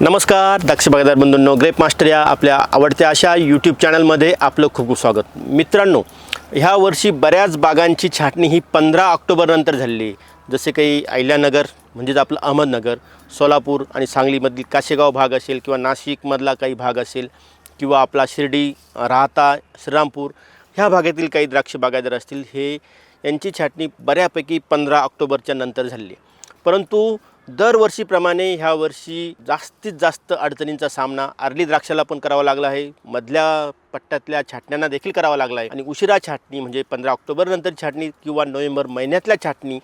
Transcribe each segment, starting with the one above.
नमस्कार दक्ष बागायदार बंधूंनो grep master या आपल्या आवडत्या अशा यूट्यूब चॅनलमध्ये आपलं खूप खूप स्वागत. मित्रांनो ह्या वर्षी बऱ्याच बागांची छाटणी ही पंधरा ऑक्टोबरनंतर झालेली आहे. जसे काही अहिल्यानगर म्हणजेच आपलं अहमदनगर सोलापूर आणि सांगलीमधील काशेगाव भाग असेल किंवा नाशिकमधला काही भाग असेल किंवा आपला शिर्डी राहता श्रीरामपूर ह्या भागातील काही द्राक्ष बागायदार असतील हे यांची छाटणी बऱ्यापैकी पंधरा ऑक्टोबरच्या नंतर झाली परंतु दरवर्षीप्रमाणे ह्या वर्षी जास्तीत जास्त अडचणींचा सामना अर्ली द्राक्षाला पण करावा लागला आहे. मधल्या पट्ट्यातल्या छाटण्यांना देखील करावा लागला आहे. आणि उशिरा छाटणी म्हणजे पंधरा ऑक्टोबरनंतर छाटणी किंवा नोव्हेंबर महिन्यातल्या छाटणी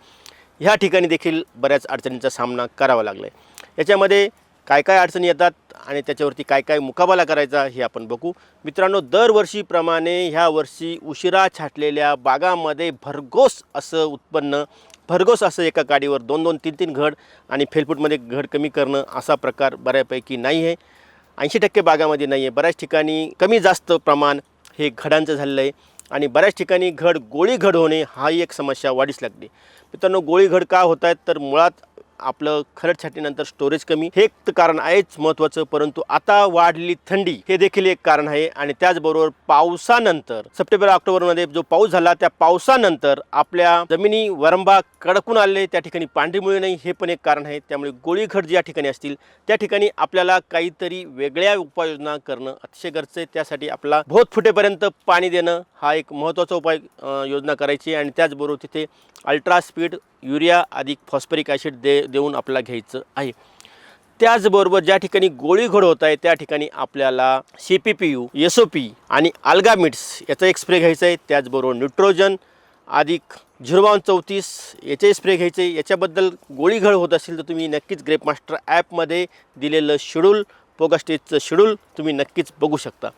ह्या ठिकाणी देखील बऱ्याच अडचणींचा सामना करावा लागला आहे. याच्यामध्ये काय काय अडचणी येतात आणि त्याच्यावरती काय काय मुकाबला करायचा हे आपण बघू. मित्रांनो दरवर्षीप्रमाणे ह्या वर्षी उशिरा छाटलेल्या बागामध्ये भरघोस असं उत्पन्न भरघोस असं एका गाडीवर दोन दोन तीन तीन घड आणि फेलफूटमध्ये घड कमी करणं असा प्रकार बऱ्यापैकी नाही आहे. ऐंशी टक्के बागामध्ये नाही आहे. बऱ्याच ठिकाणी कमी जास्त प्रमाण हे घडांचं झालेलं आहे आणि बऱ्याच ठिकाणी घड गोळी घड होणे हा एक समस्या वाढीस लागली. मित्रांनो गोळी घड का होत आहेत तर मुळात आपलं खरड छाटणीनंतर स्टोरेज कमी. हे एक तर कारण आहेच महत्त्वाचं परंतु आता वाढलेली थंडी हे देखील एक कारण आहे. आणि त्याचबरोबर पावसानंतर सप्टेंबर ऑक्टोबरमध्ये जो पाऊस झाला त्या पावसानंतर आपल्या जमिनी वरंबा कडकून आले त्या ठिकाणी पांढरीमुळे नाही हे पण एक कारण आहे. त्यामुळे गोळीघट ज्या ठिकाणी असतील त्या ठिकाणी आपल्याला काहीतरी वेगळ्या उपाययोजना करणं अतिशय गरजेचं आहे. त्यासाठी आपला भोत फुटेपर्यंत पाणी देणं हा एक महत्त्वाचा उपाय योजना करायची आणि त्याचबरोबर तिथे अल्ट्रा स्पीड युरिया अधिक फॉस्फरिक ॲसिड दे देऊन आपल्याला घ्यायचं आहे. त्याचबरोबर ज्या ठिकाणी गोळीघोड होत आहे त्या ठिकाणी आपल्याला C P P U S O P आणि अल्गामिट्स याचा एक स्प्रे घ्यायचा आहे. त्याचबरोबर न्यूट्रोजन अधिक झिरवान चौतीस याचे स्प्रे घ्यायचे याच्याबद्दल गोळीघड होत असेल तर तुम्ही नक्कीच ग्रेप मास्टर ॲपमध्ये दिलेलं शेड्यूल पोगास्टेजचं शेड्यूल तुम्ही नक्कीच बघू शकता.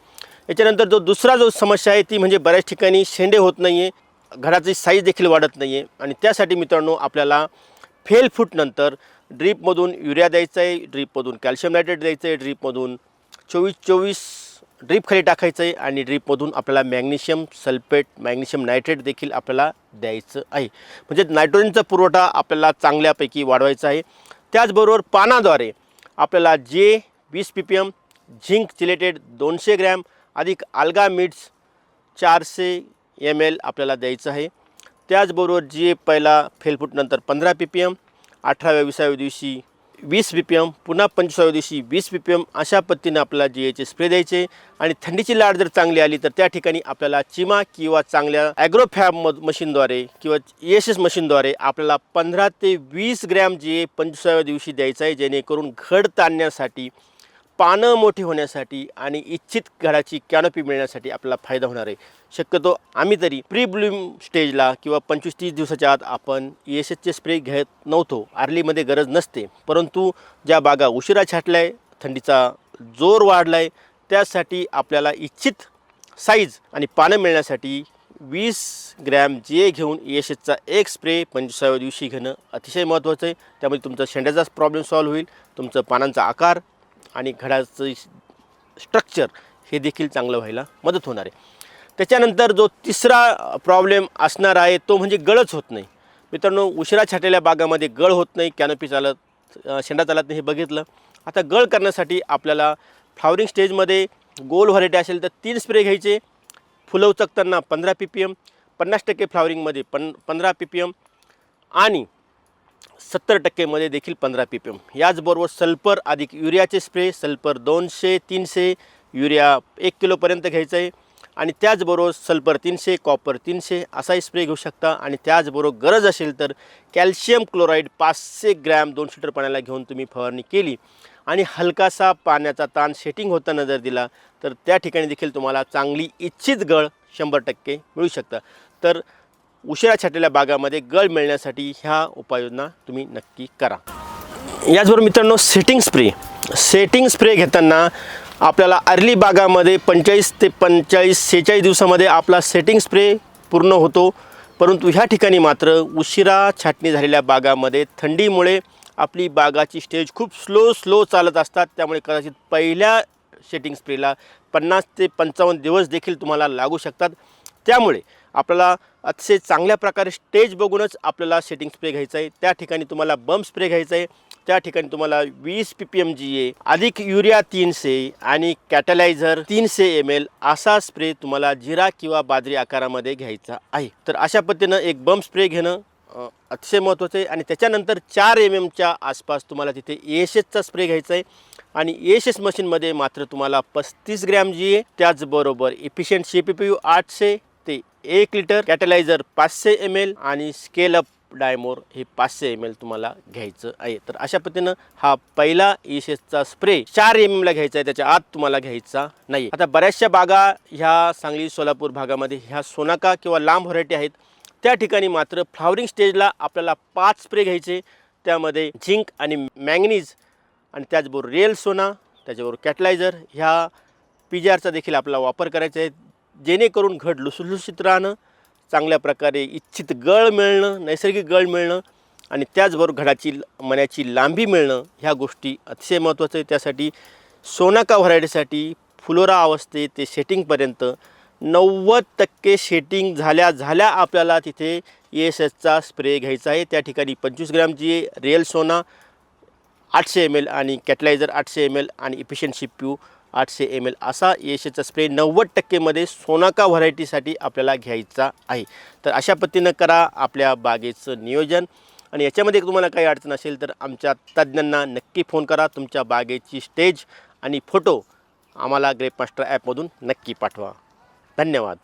याच्यानंतर जो दुसरा जो समस्या आहे ती म्हणजे बऱ्याच ठिकाणी शेंडे होत नाही आहे घडाची साईज देखील वाढत नाही आहे आणि त्यासाठी मित्रांनो आपल्याला फेल फूटनंतर ड्रीपमधून युरिया द्यायचं आहे ड्रीपमधून कॅल्शियम नायट्रेट द्यायचं आहे ड्रीपमधून चोवीस चोवीस ड्रीप खाली टाकायचं आहे आणि ड्रीपमधून आपल्याला मॅग्नेशियम सल्फेट मॅग्नेशियम नायट्रेट देखील आपल्याला द्यायचं आहे. म्हणजे नायट्रोजनचा पुरवठा आपल्याला चांगल्यापैकी वाढवायचा आहे. त्याचबरोबर पानाद्वारे आपल्याला जे वीस P P M zinc chelated दोनशे ग्रॅम अधिक आल्गा मिट्स चारशे एम एल आपल्याला द्यायचं आहे. त्याचबरोबर जी पहिला फेलफूटनंतर पंधरा पी पी एम अठराव्या विसाव्या दिवशी वीस पी पी एम पुन्हा पंचवीसाव्या दिवशी वीस पी पी एम अशा पद्धतीने आपल्याला जी याचे स्प्रे द्यायचे. आणि थंडीची लाट जर चांगली आली तर त्या ठिकाणी आपल्याला चिमा किंवा चांगल्या ॲग्रोफॅब म मशीनद्वारे किंवा एस एस मशीनद्वारे आपल्याला पंधरा ते वीस ग्रॅम जे पंचवीसाव्या दिवशी द्यायचं आहे जेणेकरून घड ताणण्यासाठी पानं मोठी होण्यासाठी आणि इच्छित घराची कॅनोपी मिळण्यासाठी आपल्याला फायदा होणार आहे. शक्यतो आम्ही तरी प्री ब्लूम स्टेजला किंवा पंचवीस तीस दिवसाच्या आत आपण ई एस एसचे स्प्रे घेत नव्हतो. आर्लीमध्ये गरज नसते. परंतु ज्या बागा उशिरा छाटल्या आहे थंडीचा जोर वाढला आहे त्यासाठी आपल्याला इच्छित साईज आणि पानं मिळण्यासाठी वीस ग्रॅम जे घेऊन ई एस एसचा एक स्प्रे पंचवीसाव्या दिवशी घेणं अतिशय महत्त्वाचं आहे. त्यामुळे तुमचा शेंड्याचा प्रॉब्लेम सॉल्व्ह होईल. तुमचं पानांचा आकार आणि घडाचं स्ट्रक्चर हे देखील चांगलं व्हायला मदत होणार आहे. त्याच्यानंतर जो तिसरा प्रॉब्लेम असणार आहे तो म्हणजे गळच होत नाही. मित्रांनो उशिरा छाटलेल्या बागामध्ये गळ होत नाही. कॅनोपी चालत शेंडा चालत नाही हे बघितलं. आता गळ करण्यासाठी आपल्याला फ्लावरिंग स्टेजमध्ये गोल व्हरायटी असेल तर तीन स्प्रे घ्यायचे. फुलं उचकताना पंधरा पी पी एम पन्नास टक्के फ्लावरिंगमध्ये पन पंधरा पी पी एम आणि सत्तर टक्केमध्ये देखील पंधरा पी पी एम याचबरोबर सल्फर अधिक युरियाचे स्प्रे सल्फर दोनशे तीनशे युरिया एक किलोपर्यंत घ्यायचं आहे आणि त्याचबरोबर सल्फर तीनशे कॉपर तीनशे असाही स्प्रे घेऊ शकता. आणि त्याचबरोबर गरज असेल तर कॅल्शियम क्लोराईड पाचशे ग्रॅम दोन लिटर पाण्याला घेऊन तुम्ही फवारणी केली. आणि हलकासा पाण्याचा ताण सेटिंग होताना जर दिला तर त्या ठिकाणी देखील तुम्हाला चांगली इच्छित गळ शंभर टक्के मिळू शकतं. तर उशिरा छाटलेल्या बागामध्ये गळ मिळण्यासाठी ह्या उपाययोजना तुम्ही नक्की करा. याचबरोबर मित्रांनो सेटिंग स्प्रे सेटिंग स्प्रे घेताना आपल्याला अर्ली बागामध्ये पंचेचाळीस ते पंचेचाळीस सेहेचाळीस दिवसामध्ये आपला सेटिंग स्प्रे पूर्ण होतो. परंतु ह्या ठिकाणी मात्र उशिरा छाटणी झालेल्या बागामध्ये थंडीमुळे आपली बागाची स्टेज खूप स्लो स्लो चालत असतात. त्यामुळे कदाचित पहिल्या सेटिंग स्प्रेला पन्नास ते पंचावन्न दिवस देखील तुम्हाला लागू शकतात. त्यामुळे आपल्याला अतिशय चांगल्या प्रकारे स्टेज बघूनच आपल्याला सेटिंग स्प्रे घ्यायचा आहे. त्या ठिकाणी तुम्हाला बम स्प्रे घ्यायचा आहे. त्या ठिकाणी तुम्हाला वीस P P M G A अधिक युरिया तीनशे आणि कॅटलायझर तीनशे एम एल असा स्प्रे तुम्हाला जिरा किंवा बाजरी आकारामध्ये घ्यायचा आहे. तर अशा पद्धतीनं एक बम स्प्रे घेणं अतिशय महत्त्वाचं आहे. आणि त्याच्यानंतर चार एम एमच्या आसपास तुम्हाला तिथे ए एस एसचा स्प्रे घ्यायचा आहे. आणि ए एस एस मशीनमध्ये मात्र तुम्हाला पस्तीस ग्रॅम जी आहे त्याचबरोबर efficient C P P U आठशे एक लिटर कॅटलायझर पाचशे एम एल आणि स्केल अप डायमोर हे पाचशे एम एल तुम्हाला घ्यायचं आहे. तर अशा पद्धतीनं हा पहिला ईशेसचा एसचा स्प्रे चार एम एमला घ्यायचा आहे. त्याच्या आत तुम्हाला घ्यायचा नाही आता बऱ्याचशा बागा ह्या सांगली सोलापूर भागामध्ये ह्या सोनाका किंवा लांब व्हरायटी आहेत. त्या ठिकाणी मात्र फ्लावरिंग स्टेजला आपल्याला पाच स्प्रे घ्यायचे. त्यामध्ये झिंक आणि मॅंगनीज आणि त्याचबरोबर रेल सोना त्याच्याबरोबर कॅटलायझर ह्या पी जी आरचा देखील आपला वापर करायचा आहे. जेणेकरून घड लुसलुसित राहणं चांगल्या प्रकारे इच्छित गळ मिळणं नैसर्गिक गळ मिळणं आणि त्याचबरोबर घडाची मण्याची लांबी मिळणं ह्या गोष्टी अतिशय महत्त्वाचं आहे. त्यासाठी सोनाका व्हरायटीसाठी फुलोरा अवस्थेत ते सेटिंगपर्यंत नव्वद टक्के शेटिंग झाल्या झाल्या आपल्याला तिथे ई एस एसचा स्प्रे घ्यायचा आहे. त्या ठिकाणी पंचवीस ग्रॅमची रिअल सोना आठशे एम एल आणि कॅटलायझर आठशे एम एल आणि इफिशियन्सी प्यू आठशे एम एल असा येशेचा स्प्रे नव्वद टक्केमध्ये सोनाका व्हरायटीसाठी आपल्याला घ्यायचा आहे. तर अशा पद्धतीनं करा आपल्या बागेचं नियोजन. आणि याच्यामध्ये तुम्हाला काही अडचण असेल तर आमच्या तज्ज्ञांना नक्की फोन करा. तुमच्या बागेची स्टेज आणि फोटो आम्हाला ग्रेप मास्टर ॲपमधून नक्की पाठवा. धन्यवाद.